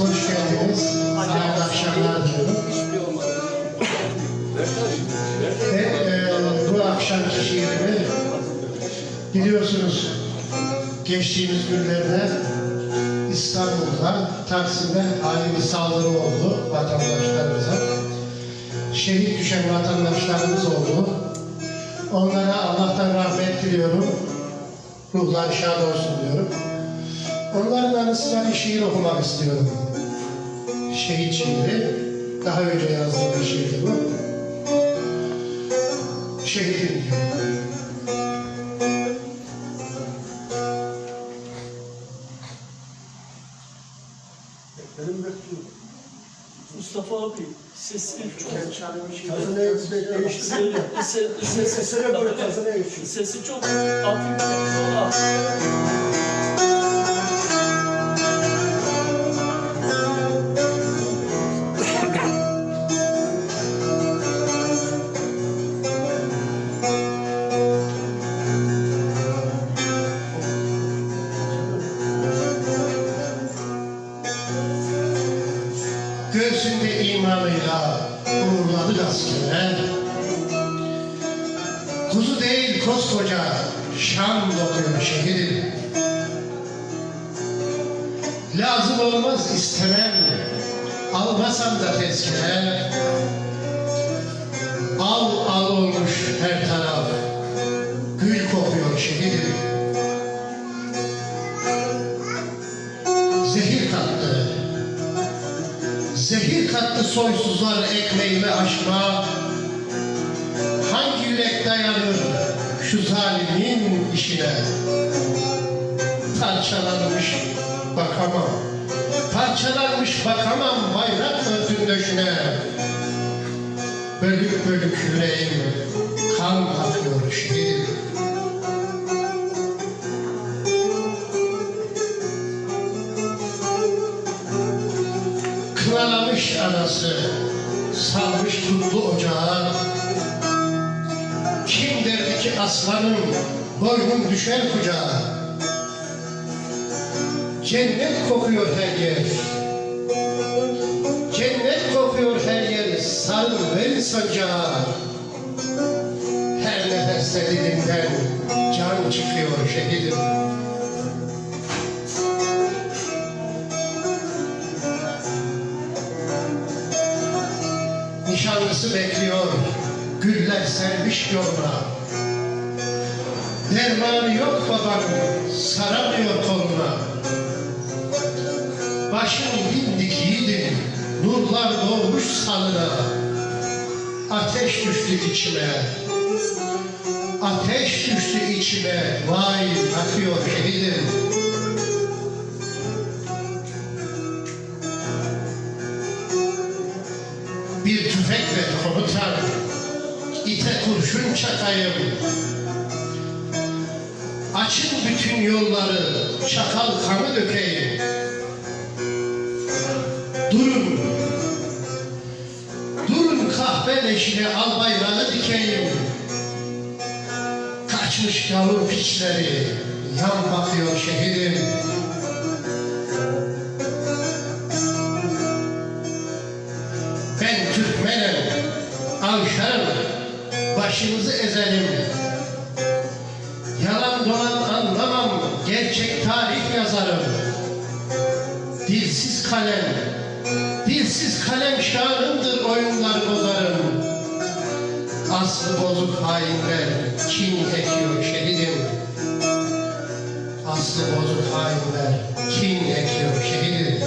hoş geldiniz. Hayırlı akşamlar diyorum. Ve e, bu akşamki şiirimi biliyorsunuz geçtiğimiz günlerde İstanbul'da Taksim'de ani bir saldırı oldu vatandaşlarımıza. Şehit düşen vatandaşlarımız oldu. Onlara Allah'tan rahmet diliyorum. Ruhları şad olsun diyorum. Onların anısına bir şiir okumak istiyorum. Şehit şiiri. Daha önce yazdığım bir şiirdi bu. Şehidim. Benim bekliyorum. Mustafa abi sesini çok Kazanaya değişti. sesi, sesi, Sesine göre kazanaya geçiyor. sesi çok hafif ama Göğsünde imanıyla uğurladı askere. Kuzu değil koskoca şan dokuyor şehidim. Lazım olmaz istemem, almasam da tezkere. Al al olmuş her taraf, gül kokuyor şehidim. Zehir kattı, Zehir kattı soysuzlar ekmeğime aşma Hangi yürek dayanır şu zalimin işine? Parçalanmış bakamam Parçalanmış bakamam bayrak örtün döşüne. Bölük bölük yüreğim kan akıyor şehidim Kınalamış anası, salmış tuttu ocağa. Kim derdi ki aslanım, boynum düşer kucağa. Cennet kokuyor her yer. Cennet kokuyor her yer, sarıl ver sancağa. Her nefeste dilimden can çıkıyor şehidim. Nişanlısı bekliyor, güller sermiş yoluna. Dermanı yok babanın, saramıyor koluna. Başın dimdik yiğidim, nurlar doğmuş salına. Ateş düştü içime, ateş düştü içime, vay akıyor şehidim. Bir tüfek ver komutan, ite kurşun çakayım. Açın bütün yolları, çakal kanı dökeyim. Durun, durun kahve leşine al bayrağını dikeyim. Kaçmış gavur piçleri, yan bakıyor şehidim. Başınızı ezelim. Yalan dolan anlamam, gerçek tarih yazarım. Dilsiz kalem, dilsiz kalem şanımdır oyunlar bozarım. Aslı bozuk hainler kin ekiyor şehidim. Aslı bozuk hainler kin ekiyor şehidim.